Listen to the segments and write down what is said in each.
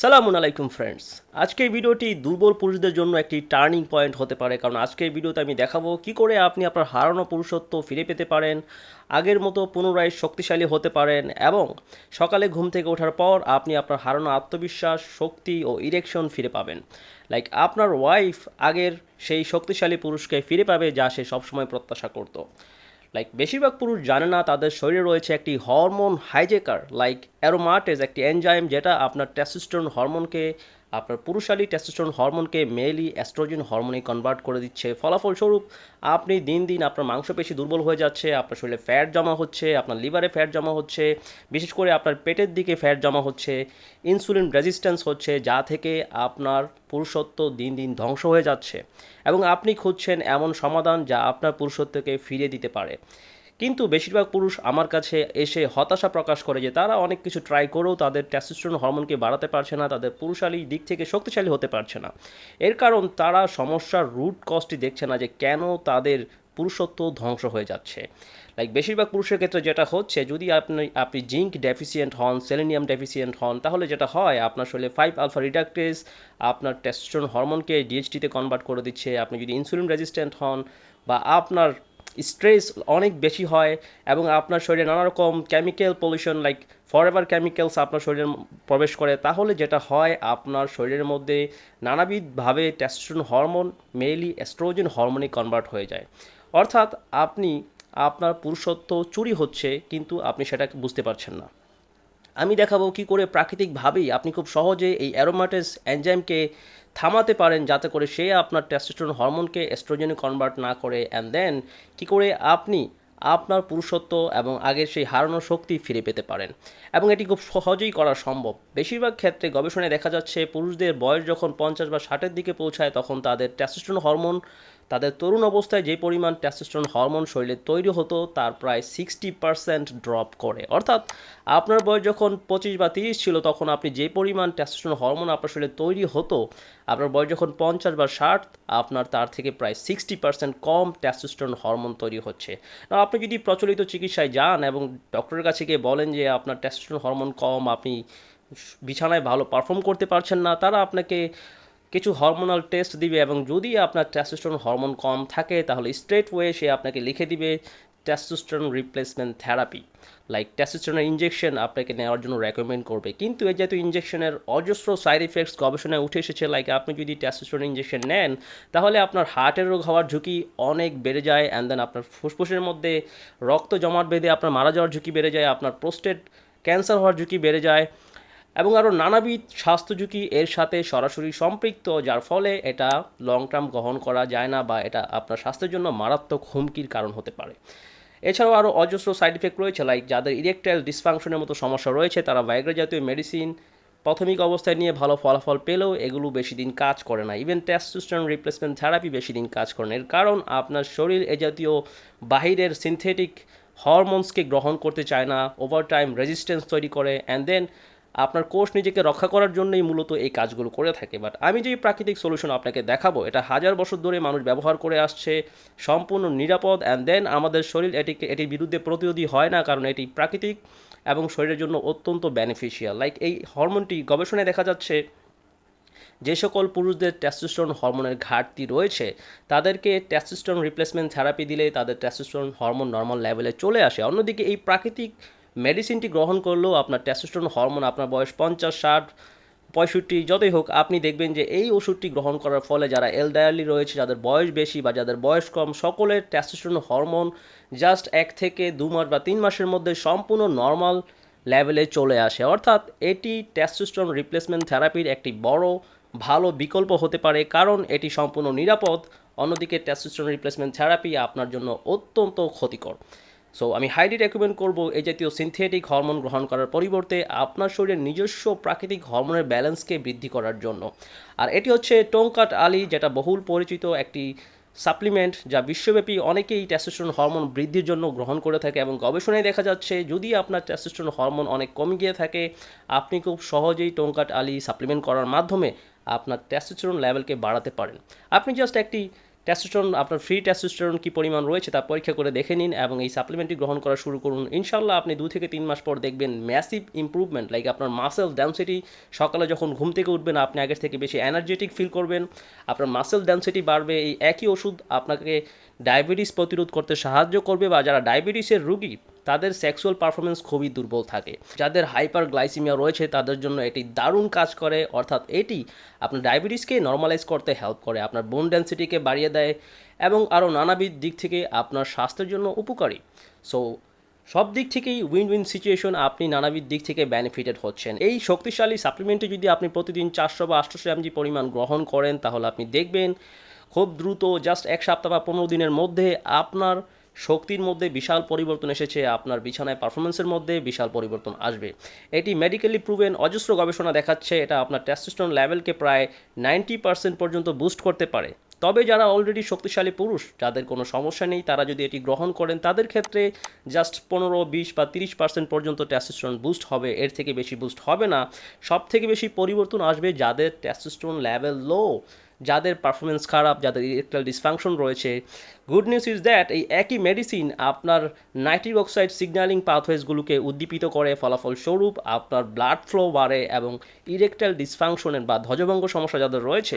সালামুন আলাইকুম ফ্রেন্ডস। আজকের ভিডিওটি দুর্বল পুরুষদের জন্য একটি টার্নিং পয়েন্ট হতে পারে, কারণ আজকের ভিডিওতে আমি দেখাবো কি করে আপনি আপনার হারানো পুরুষত্ব ফিরে পেতে পারেন, আগের মতো পুনরায় শক্তিশালী হতে পারেন এবং সকালে ঘুম থেকে ওঠার পর আপনি আপনার হারানো আত্মবিশ্বাস, শক্তি ও ইরেকশন ফিরে পাবেন। লাইক আপনার ওয়াইফ আগের সেই শক্তিশালী পুরুষকে ফিরে পাবে যা সে সবসময় প্রত্যাশা করতো। লাইক বেশিরভাগ পুরুষ জানে না তাদের শরীরে রয়েছে একটি হরমোন হাইজেকার লাইক অ্যারোমাটেজ একটি এনজাইম যেটা আপনার টেস্টোস্টেরন হরমোনকে আপনার পুরুষালী টেস্টোস্টেরন হরমোনকে মেলি অ্যাস্ট্রোজেন হরমোনে কনভার্ট করে দিচ্ছে। ফলাফলস্বরূপ, আপনি দিন দিন আপনার মাংসপেশি দুর্বল হয়ে যাচ্ছে, আপনার শরীরে ফ্যাট জমা হচ্ছে, আপনার লিভারে ফ্যাট জমা হচ্ছে, বিশেষ করে আপনার পেটের দিকে ফ্যাট জমা হচ্ছে ইনসুলিন রেজিস্ট্যান্স হচ্ছে, যা থেকে আপনার পুরুষত্ব দিন দিন ধ্বংস হয়ে যাচ্ছে। এবং আপনি খুঁজছেন এমন সমাধান যা আপনার পুরুষত্বকে ফিরিয়ে দিতে পারে। কিন্তু বেশিরভাগ পুরুষ আমার কাছে এসে হতাশা প্রকাশ করে যে তারা অনেক কিছু ট্রাই করেও তাদের টেস্টোস্টেরন হরমোনকে বাড়াতে পারছে না, তাদের পুরুষালী দিক থেকে শক্তিশালী হতে পারছে না। এর কারণ তারা সমস্যার রুট কজটি দেখছে না যে কেন তাদের পুরুষত্ব ধ্বংস হয়ে যাচ্ছে। লাইক বেশিরভাগ পুরুষের ক্ষেত্রে যেটা হচ্ছে, যদি আপনি আপনি জিঙ্ক ডেফিসিয়েন্ট হন সেলেনিয়াম ডেফিসিয়েন্ট হন, তাহলে যেটা হয়, আপনার শরীরে ফাইভ আলফা রিডাক্টেজ আপনার টেস্টোস্টেরন হরমোনকে ডিএইচটিতে কনভার্ট করে দিচ্ছে। আপনি যদি ইনসুলিন রেজিস্ট্যান্ট হন বা আপনার স্ট্রেস অনেক বেশি হয় এবং আপনার শরীরে নানা রকম chemical pollution like forever chemicals আপনার শরীরে প্রবেশ করে, তাহলে যেটা হয় আপনার শরীরের মধ্যে নানাবিধভাবে টেস্টোস্টেরন হরমোন মেইনলি অ্যাস্ট্রোজেন হরমোনে কনভার্ট হয়ে যায়। অর্থাৎ আপনি, আপনার পুরুষত্ব চুরি হচ্ছে, কিন্তু আপনি সেটাকে বুঝতে পারছেন না। আমি দেখাবো কি করে প্রাকৃতিকভাবেই আপনি খুব সহজে এই অ্যারোমাটেস এনজাইমকে থামাতে পারেন যাতে করে সে আপনার টেস্টোস্টেরন হরমোনকে এস্ট্রোজেনে কনভার্ট না করে। অ্যান্ড দেন কী করে আপনি আপনার পুরুষত্ব এবং আগের সেই হারানোর শক্তি ফিরে পেতে পারেন। এবং এটি খুব সহজেই করা সম্ভব। বেশিরভাগ ক্ষেত্রে গবেষণায় দেখা যাচ্ছে, পুরুষদের বয়স যখন পঞ্চাশ বা ষাটের দিকে পৌঁছায়, তখন তাদের টেস্টোস্টেরন হরমোন তাদের তরুণ অবস্থায় যে পরিমাণ টেস্টোস্টেরন হরমোন শরীরে তৈরি হতো, তার প্রায় সিক্সটি পার্সেন্ট ড্রপ করে। অর্থাৎ আপনার বয়স যখন পঁচিশ বা তিরিশ ছিল, তখন আপনি যে পরিমাণ টেস্টোস্টেরন হরমোন আপনার শরীরে তৈরি হতো, আপনার বয়স যখন পঞ্চাশ বা ষাট, আপনার তার থেকে প্রায় সিক্সটি পার্সেন্ট কম টেস্টোস্টেরন হরমোন তৈরি হচ্ছে। আপনি যদি প্রচলিত চিকিৎসায় যান এবং ডক্টরের কাছে গিয়ে বলেন যে, আপনার টেস্টোস্টেরন হরমোন কম, আপনি বিছানায় ভালো পারফর্ম করতে পারছেন না, তারা আপনাকে কিছু হরমোনাল টেস্ট দিবে এবং যদি আপনার টেস্টোস্টেরন হরমোন কম থাকে, তাহলে স্ট্রেট ওয়ে সে আপনাকে লিখে দিবে টেস্টোস্টেরন রিপ্লেসমেন্ট থেরাপি লাইক টেস্টোস্টেরনের ইঞ্জেকশন আপনাকে নেওয়ার জন্য রেকমেন্ড করবে। কিন্তু এই যেহেতু ইঞ্জেকশনের অজস্র সাইড ইফেক্টস গবেষণায় উঠে এসেছে লাইক আপনি যদি টেস্টোস্টেরন ইঞ্জেকশন নেন, তাহলে আপনার হার্টের রোগ হওয়ার ঝুঁকি অনেক বেড়ে যায় অ্যান্ড দেন আপনার ফুসফুসের মধ্যে রক্ত জমাট বেঁধে আপনার মারা যাওয়ার ঝুঁকি বেড়ে যায়, আপনার প্রোস্টেট ক্যান্সার হওয়ার ঝুঁকি বেড়ে যায় এবং আরও নানাবিধ স্বাস্থ্য ঝুঁকি এর সাথে সরাসরি সম্পৃক্ত, যার ফলে এটা লং টার্ম গ্রহণ করা যায় না বা এটা আপনার স্বাস্থ্যের জন্য মারাত্মক হুমকির কারণ হতে পারে। এছাড়াও আরও অজস্র সাইড ইফেক্ট রয়েছে লাইক যাদের ইরেকটাইল ডিসফাংশনের মতো সমস্যা রয়েছে, তারা ভাইগ্রা জাতীয় মেডিসিন প্রাথমিক অবস্থায় নিয়ে ভালো ফলাফল পেলেও এগুলো বেশি দিন কাজ করে না। ইভেন টেস্টোস্টেরন রিপ্লেসমেন্ট থেরাপি বেশি দিন কাজ করে না। এর কারণ আপনার শরীর এ জাতীয় বাহিরের সিনথেটিক হরমোনসকে গ্রহণ করতে চায় না ওভার টাইম রেজিস্ট্যান্স তৈরি করে অ্যান্ড দেন আপনার কোষ নিজেকে রক্ষা করার জন্যই মূলত এই কাজগুলো করে থাকে। বাট আমি যে প্রাকৃতিক সলিউশন আপনাকে দেখাবো, এটা হাজার বছর ধরে মানুষ ব্যবহার করে আসছে, সম্পূর্ণ নিরাপদ অ্যান্ড দেন আমাদের শরীর এটিকে, এটির বিরুদ্ধে প্রতিরোধী হয় না, কারণ এটি প্রাকৃতিক এবং শরীরের জন্য অত্যন্ত বেনিফিশিয়াল লাইক এই হরমোনটি গবেষণায় দেখা যাচ্ছে, যে সকল পুরুষদের টেস্টোস্টেরন হরমোনের ঘাটতি রয়েছে, তাদেরকে টেস্টোস্টেরন রিপ্লেসমেন্ট থেরাপি দিলে তাদের টেস্টোস্টেরন হরমোন নর্মাল লেভেলে চলে আসে। অন্যদিকে এই প্রাকৃতিক মেডিসিনটি গ্রহণ করলেও আপনার টেস্টোস্টেরন হরমোন আপনার বয়স পঞ্চাশ, ষাট, পঁয়ষট্টি, যতই হোক, আপনি দেখবেন যে এই ওষুধটি গ্রহণ করার ফলে যারা এলডায়ারলি রয়েছে, যাদের বয়স বেশি বা যাদের বয়স কম, সকলের টেস্টোস্টেরন হরমোন জাস্ট এক থেকে দু মাস বা তিন মাসের মধ্যে সম্পূর্ণ নর্মাল লেভেলে চলে আসে। অর্থাৎ এটি টেস্টোস্টেরন রিপ্লেসমেন্ট থেরাপির একটি বড়, ভালো বিকল্প হতে পারে, কারণ এটি সম্পূর্ণ নিরাপদ, অন্যদিকে টেস্টোস্টেরন রিপ্লেসমেন্ট থেরাপি আপনার জন্য অত্যন্ত ক্ষতিকর। সো আমি হাইলি রেকমেন্ড করব এই জাতীয় সিনথেটিক হরমোন গ্রহণ করার পরিবর্তে আপনার শরীরের নিজস্ব প্রাকৃতিক হরমোনের ব্যালেন্সকে বৃদ্ধি করার জন্য। আর এটি হচ্ছে টোংকাট আলি, যেটা বহুল পরিচিত একটি সাপ্লিমেন্ট যা বিশ্বব্যাপী অনেকেই টেস্টোস্টেরন হরমোন বৃদ্ধির জন্য গ্রহণ করে থাকে এবং গবেষণায় দেখা যাচ্ছে, যদি আপনার টেস্টোস্টেরন হরমোন অনেক কমে গিয়ে থাকে, আপনি খুব সহজেই টোংকাট আলি সাপ্লিমেন্ট করার মাধ্যমে আপনার টেস্টোস্টেরন লেভেলকে বাড়াতে পারেন। আপনি জাস্ট একটি টেস্টোস্টেরন আপনার ফ্রি টেস্টোস্টেরন কী পরিমাণ রয়েছে তা পরীক্ষা করে দেখে নিন এবং এই সাপ্লিমেন্টটি গ্রহণ করা শুরু করুন। ইনশাল্লাহ আপনি দু থেকে তিন মাস পর দেখবেন ম্যাসিভ ইম্প্রুভমেন্ট লাইক আপনার মাসেল ডেন্সিটি সকালে যখন ঘুম থেকে উঠবেন আপনি আগের থেকে বেশি এনার্জেটিক ফিল করবেন, আপনার মাসেল ডেন্সিটি বাড়বে, এই একই ওষুধ আপনাকে ডায়াবেটিস প্রতিরোধ করতে সাহায্য করবে বা যারা ডায়াবেটিসের রুগী তাদের সেক্সুয়াল পারফরমেন্স খুবই দুর্বল থাকে। যাদের হাইপার গ্লাইসিমিয়া রয়েছে, তাদের জন্য এটি দারুণ কাজ করে। অর্থাৎ এটি আপনার ডায়াবেটিসকে নর্মালাইজ করতে হেল্প করে, আপনার বোন ডেন্সিটিকে বাড়িয়ে দেয় এবং আরও নানাবিধ দিক থেকে আপনার স্বাস্থ্যের জন্য উপকারী। সো সব দিক থেকেই উইন উইন সিচুয়েশন আপনি নানাবিধ দিক থেকে বেনিফিটেড হচ্ছেন। এই শক্তিশালী সাপ্লিমেন্টে যদি আপনি প্রতিদিন চারশো বা আটশোশো এমজি পরিমাণ গ্রহণ করেন, তাহলে আপনি দেখবেন খুব দ্রুত জাস্ট এক সপ্তাহ বা পনেরো দিনের মধ্যে আপনার শক্তির মধ্যে বিশাল পরিবর্তন এসেছে। আপনার বিছানায় পারফরমেন্সের মধ্যে বিশাল পরিবর্তন আসবে। এটি মেডিকেলি প্রুভেন অজস্র গবেষণা দেখাচ্ছে। এটা আপনার টেস্টোস্টেরন লেভেলকে প্রায় নাইনটি পার্সেন্ট পর্যন্ত বুস্ট করতে পারে। তবে যারা অলরেডি শক্তিশালী পুরুষ, যাদের কোনো সমস্যা নেই, তারা যদি এটি গ্রহণ করেন, তাদের ক্ষেত্রে জাস্ট পনেরো, বিশ বা তিরিশ পার্সেন্ট পর্যন্ত টেস্টোস্টেরন বুস্ট হবে। এর থেকে বেশি বুস্ট হবে না। সব থেকে বেশি পরিবর্তন আসবে যাদের টেস্টোস্টেরন লেভেল লো যাদের পারফরমেন্স খারাপ, যাদের ইলেকট্রাল ডিসফাংশন রয়েছে। গুড নিউজ ইজ দ্যাট এই একই মেডিসিন আপনার নাইট্রিক অক্সাইড সিগন্যালিং পাথওয়েজগুলোকে উদ্দীপিত করে, ফলাফল স্বরূপ আপনার ব্লাড ফ্লো বাড়ে এবং ইরেকটাইল ডিসফাংশনের বা ধ্বজভঙ্গ সমস্যা যাদের রয়েছে,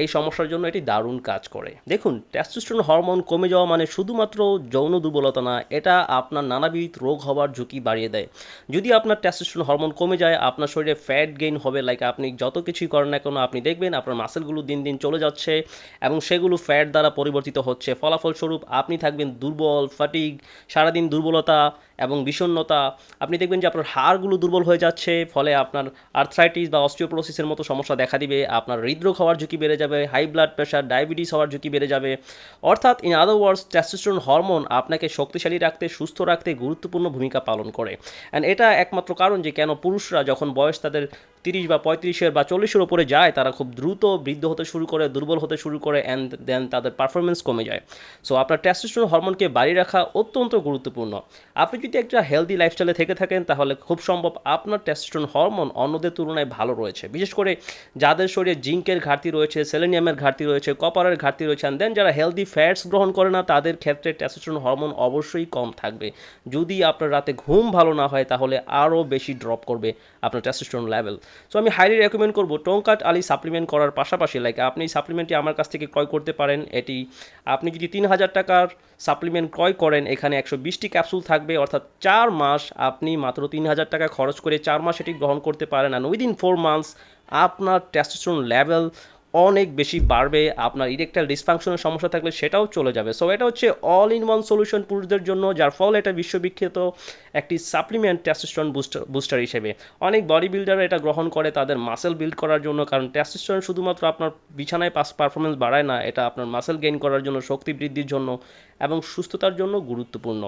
এই সমস্যার জন্য এটি দারুণ কাজ করে। দেখুন টেস্টোস্টেরন হরমোন কমে যাওয়া মানে শুধুমাত্র যৌন দুর্বলতা না, এটা আপনার নানাবিধ রোগ হওয়ার ঝুঁকি বাড়িয়ে দেয়। যদি আপনার টেস্টোস্টেরন হরমোন কমে যায়, আপনার শরীরে ফ্যাট গেইন হবে লাইক আপনি যত কিছুই করেন না কেন, আপনি দেখবেন আপনার মাসেলগুলো দিন দিন চলে যাচ্ছে এবং সেগুলো ফ্যাট দ্বারা পরিবর্তিত হচ্ছে ফলাফলস্বরূপ আপনি থাকবেন দুর্বল ফাটিগ সারাদিন দুর্বলতা এবং বিষণ্ণতা। আপনি দেখবেন যে আপনার হাড়গুলো দুর্বল হয়ে যাচ্ছে, ফলে আপনার আর্থ্রাইটিস বা অস্টিওপ্রোসিসের মতো সমস্যা দেখা দিবে, আপনার হৃদরোগ হওয়ার ঝুঁকি বেড়ে যাবে হাই ব্লাড প্রেশার ডায়াবেটিস হওয়ার ঝুঁকি বেড়ে যাবে। অর্থাৎ in other words testosterone hormone আপনাকে শক্তিশালী রাখতে, সুস্থ রাখতে গুরুত্বপূর্ণ ভূমিকা পালন করে। অ্যান্ড এটা একমাত্র কারণ যে কেন পুরুষরা যখন বয়স তাদের তিরিশ বা পঁয়ত্রিশের বা চল্লিশের ওপরে যায়, তারা খুব দ্রুত বৃদ্ধ হতে শুরু করে, দুর্বল হতে শুরু করে অ্যান্ড দেন তাদের পারফরমেন্স কমে যায়। সো আপনার টেস্টোস্টেরন হরমোনকে বাড়িয়ে রাখা অত্যন্ত গুরুত্বপূর্ণ। আপনি যদি একটা হেলদি লাইফস্টাইলে থেকে থাকেন, তাহলে খুব সম্ভব আপনার টেস্টোস্টেরন হরমোন অন্যদের তুলনায় ভালো রয়েছে। বিশেষ করে যাদের শরীরে জিঙ্কের ঘাটতি রয়েছে সেলেনিয়ামের ঘাটতি রয়েছে কপারের ঘাটতি রয়েছে অ্যান্ড দেন যারা হেলদি ফ্যাটস গ্রহণ করে না, তাদের ক্ষেত্রে টেস্টোস্টেরন হরমোন অবশ্যই কম থাকবে। যদি আপনার রাতে ঘুম ভালো না হয়, তাহলে আরও বেশি ড্রপ করবে আপনার টেস্টোস্টেরন লেভেল সো আমি হাইলি রেকমেন্ড করব টোঙ্কাট আলি সাপ্লিমেন্ট করার পাশাপাশি লাইক আপনি এই সাপ্লিমেন্টটি আমার কাছ থেকে ক্রয় করতে পারেন। এটি, আপনি যদি তিন হাজার টাকার সাপ্লিমেন্ট ক্রয় করেন, এখানে একশো বিশটি ক্যাপসুল থাকবে, অর্থাৎ চার মাস আপনি মাত্র তিন হাজার টাকা খরচ করে চার মাস এটি গ্রহণ করতে পারেন। অ্যান্ড উইদিন ফোর মান্থস আপনার টেস্টোস্টেরন লেভেল অনেক বেশি বাড়বে, আপনার ইরেকটাইল ডিসফাংশনের সমস্যা থাকলে সেটাও চলে যাবে। সো এটা হচ্ছে অল ইন ওয়ান সলিউশন পুরুষদের জন্য, যার ফলে এটা বিশ্ববিখ্যাত একটি সাপ্লিমেন্ট টেস্টোস্টেরন বুস্টার বুস্টার হিসেবে। অনেক বডি বিল্ডাররা এটা গ্রহণ করে তাদের মাসেল বিল্ড করার জন্য, কারণ টেস্টোস্টেরন শুধুমাত্র আপনার বিছানায় পাস পারফরমেন্স বাড়ায় না, এটা আপনার মাসেল গেইন করার জন্য, শক্তি বৃদ্ধির জন্য এবং সুস্থতার জন্য গুরুত্বপূর্ণ।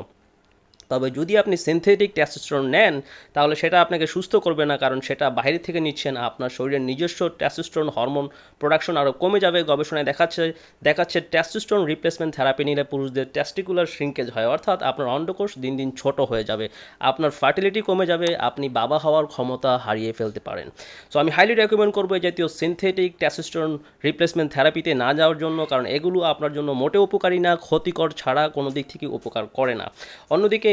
তবে যদি আপনি সিনথেটিক টেস্টোস্টেরন নেন, তাহলে সেটা আপনাকে সুস্থ করবে না, কারণ সেটা বাইরে থেকে নিচ্ছেন, আপনার শরীরের নিজস্ব টেস্টোস্টেরন হরমোন প্রোডাকশন আরও কমে যাবে। গবেষণায় দেখাচ্ছে দেখাচ্ছে টেস্টোস্টেরন রিপ্লেসমেন্ট থেরাপি নিলে পুরুষদের টেস্টিকুলার শ্রিঙ্কেজ হয়, অর্থাৎ আপনার অন্ডকোষ দিন দিন ছোট হয়ে যাবে, আপনার ফার্টিলিটি কমে যাবে, আপনি বাবা হওয়ার ক্ষমতা হারিয়ে ফেলতে পারেন। সো আমি হাইলি রেকমেন্ড করব জাতীয় সিনথেটিক টেস্টোস্টেরন রিপ্লেসমেন্ট থেরাপিতে না যাওয়ার জন্য, কারণ এগুলো আপনার জন্য মোটেও উপকারী না, ক্ষতিকর ছাড়া কোনো দিক থেকে উপকার করে না। অন্যদিকে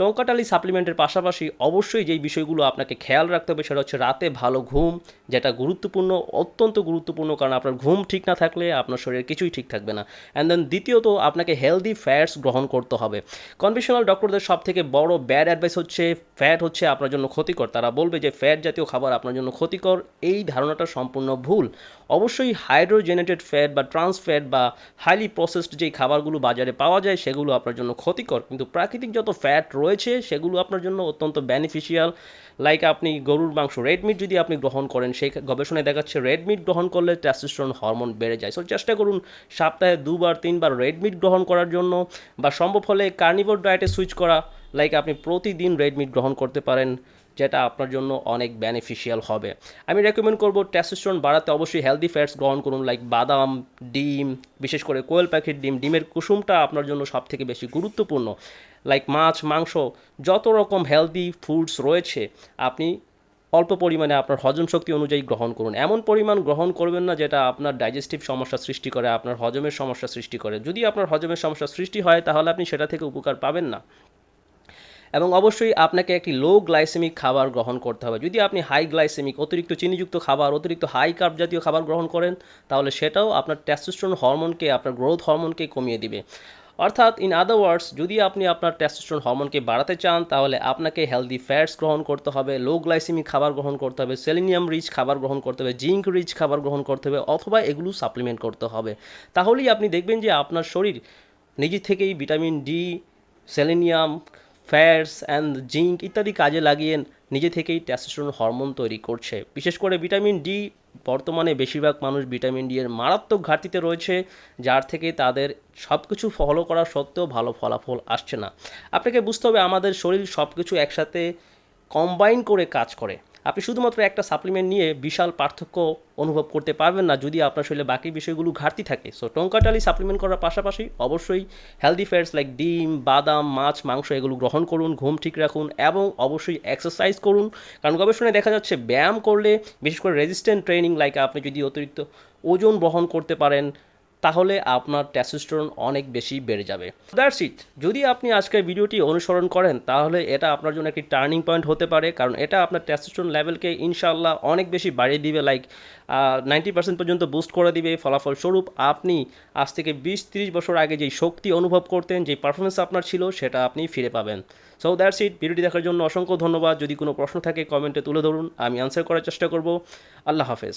টঙ্কাটালি সাপ্লিমেন্টের পাশাপাশি অবশ্যই যেই বিষয়গুলো আপনাকে খেয়াল রাখতে হবে সেটা হচ্ছে রাতে ভালো ঘুম, যেটা গুরুত্বপূর্ণ, অত্যন্ত গুরুত্বপূর্ণ, কারণ আপনার ঘুম ঠিক না থাকলে আপনার শরীর কিছুই ঠিক থাকবে না। অ্যান্ড দেন দ্বিতীয়ত আপনাকে হেলদি ফ্যাটস গ্রহণ করতে হবে। কনভেনশনাল ডক্টরদের সব থেকে বড় ব্যাড অ্যাডভাইস হচ্ছে ফ্যাট হচ্ছে আপনার জন্য ক্ষতিকর। তারা বলবে যে ফ্যাট জাতীয় খাবার আপনার জন্য ক্ষতিকর, এই ধারণাটা সম্পূর্ণ ভুল। অবশ্যই হাইড্রোজেনেটেড ফ্যাট বা ট্রান্স ফ্যাট বা হাইলি প্রসেসড যেই খাবারগুলো বাজারে পাওয়া যায় সেগুলো আপনার জন্য ক্ষতিকর। কিন্তু প্রাকৃতিক যত ফ্যাট রয়েছে সেগুলো আপনার জন্য অত্যন্ত বেনিফিশিয়াল লাইক আপনি গরুর মাংস রেডমিট যদি আপনি গ্রহণ করেন, সেই গবেষণায় দেখাচ্ছে রেডমিট গ্রহণ করলে টেস্টোস্টেরন হরমোন বেড়ে যায়। সো চেষ্টা করুন সপ্তাহে দুবার, তিনবার রেডমিট গ্রহণ করার জন্য বা সম্ভব হলে কার্নিভোর ডায়েটে সুইচ করা। লাইক আপনি প্রতিদিন রেডমিট গ্রহণ করতে পারেন, যেটা আপনার জন্য অনেক বেনিফিশিয়াল হবে। আমি রেকমেন্ড করব টেস্টোস্টেরন বাড়াতে অবশ্যই হেলদি ফ্যাটস গ্রহণ করুন লাইক বাদাম, ডিম, বিশেষ করে কোয়েল প্যাকেট ডিম, ডিমের কুসুমটা আপনার জন্য সব থেকে বেশি গুরুত্বপূর্ণ। লাইক মাছ, মাংস, যত রকম হেলদি ফুডস রয়েছে, আপনি অল্প পরিমাণে আপনার হজম শক্তি অনুযায়ী গ্রহণ করুন। এমন পরিমাণ গ্রহণ করবেন না যেটা আপনার ডাইজেস্টিভ সমস্যা সৃষ্টি করে, আপনার হজমের সমস্যা সৃষ্টি করে। যদি আপনার হজমের সমস্যা সৃষ্টি হয়, তাহলে আপনি সেটা থেকে উপকার পাবেন না। এবং অবশ্যই আপনাকে একটি লো গ্লাইসেমিক খাবার গ্রহণ করতে হবে। যদি আপনি হাই গ্লাইসেমিক অতিরিক্ত চিনিযুক্ত খাবার, অতিরিক্ত হাই কার্ব জাতীয় খাবার গ্রহণ করেন, তাহলে সেটাও আপনার টেস্টোস্টেরন হরমোনকে আপনার গ্রোথ হরমোনকে কমিয়ে দিবে। অর্থাৎ ইন আদার ওয়ার্ডস যদি আপনি আপনার টেস্টোস্টেরন হরমোনকে বাড়াতে চান, তাহলে আপনাকে হেলদি ফ্যাটস গ্রহণ করতে হবে লো গ্লাইসেমিক খাবার গ্রহণ করতে হবে সেলিনিয়াম রিচ খাবার গ্রহণ করতে হবে জিঙ্ক রিচ খাবার গ্রহণ করতে হবে, অথবা এগুলো সাপ্লিমেন্ট করতে হবে। তাহলেই আপনি দেখবেন যে আপনার শরীর নিজে থেকেই vitamin D selenium fats and zinc ইত্যাদি কাজে লাগিয়ে নিজে থেকেই টেস্টোস্টেরন হরমোন তৈরি করছে। বিশেষ করে ভিটামিন ডি বর্তমানে বেশিরভাগ মানুষ ভিটামিন ডি এর মারাত্মক ঘাটতিতে রয়েছে, যার থেকে তাদের সব কিছু ফলো করা সত্ত্বেও ভালো ফলাফল আসছে না। আপনাকে বুঝতে হবে, আমাদের শরীর সব কিছু একসাথে কম্বাইন করে কাজ করে। আপনি শুধুমাত্র একটা সাপ্লিমেন্ট নিয়ে বিশাল পার্থক্য অনুভব করতে পারবেন না যদি আপনার শরীরে বাকি বিষয়গুলো ঘাটতি থাকে। সো টঙ্কাটালি সাপ্লিমেন্ট করার পাশাপাশি অবশ্যই হেলদি ফ্যাটস লাইক ডিম, বাদাম, মাছ, মাংস এগুলো গ্রহণ করুন, ঘুম ঠিক রাখুন এবং অবশ্যই এক্সারসাইজ করুন। কারণ গবেষণায় দেখা যাচ্ছে ব্যায়াম করলে বিশেষ করে রেজিস্ট্যান্ট ট্রেনিং লাইক আপনি যদি অতিরিক্ত ওজন বহন করতে পারেন তাহলে আপনার টেস্টোস্টেরন অনেক বেশি বেড়ে যাবে। দ্যাটস ইট যদি আপনি আজকের ভিডিওটি অনুসরণ করেন, তাহলে এটা আপনার জন্য একটি টার্নিং পয়েন্ট হতে পারে, কারণ এটা আপনার টেস্টোস্টেরন লেভেলকে ইনশাল্লাহ অনেক বেশি বাড়িয়ে দিবে লাইক নাইনটি পার্সেন্ট পর্যন্ত বুস্ট করে দিবে। ফলাফল স্বরূপ আপনি আজ থেকে বিশ তিরিশ বছর আগে যেই শক্তি অনুভব করতেন যে পারফরমেন্স আপনার ছিল, সেটা আপনি ফিরে পাবেন। সো দ্যাটস ইট ভিডিওটি দেখার জন্য অসংখ্য ধন্যবাদ। যদি কোনো প্রশ্ন থাকে কমেন্টে তুলে ধরুন। আমি আনসার করার চেষ্টা করব। আল্লাহ হাফেজ।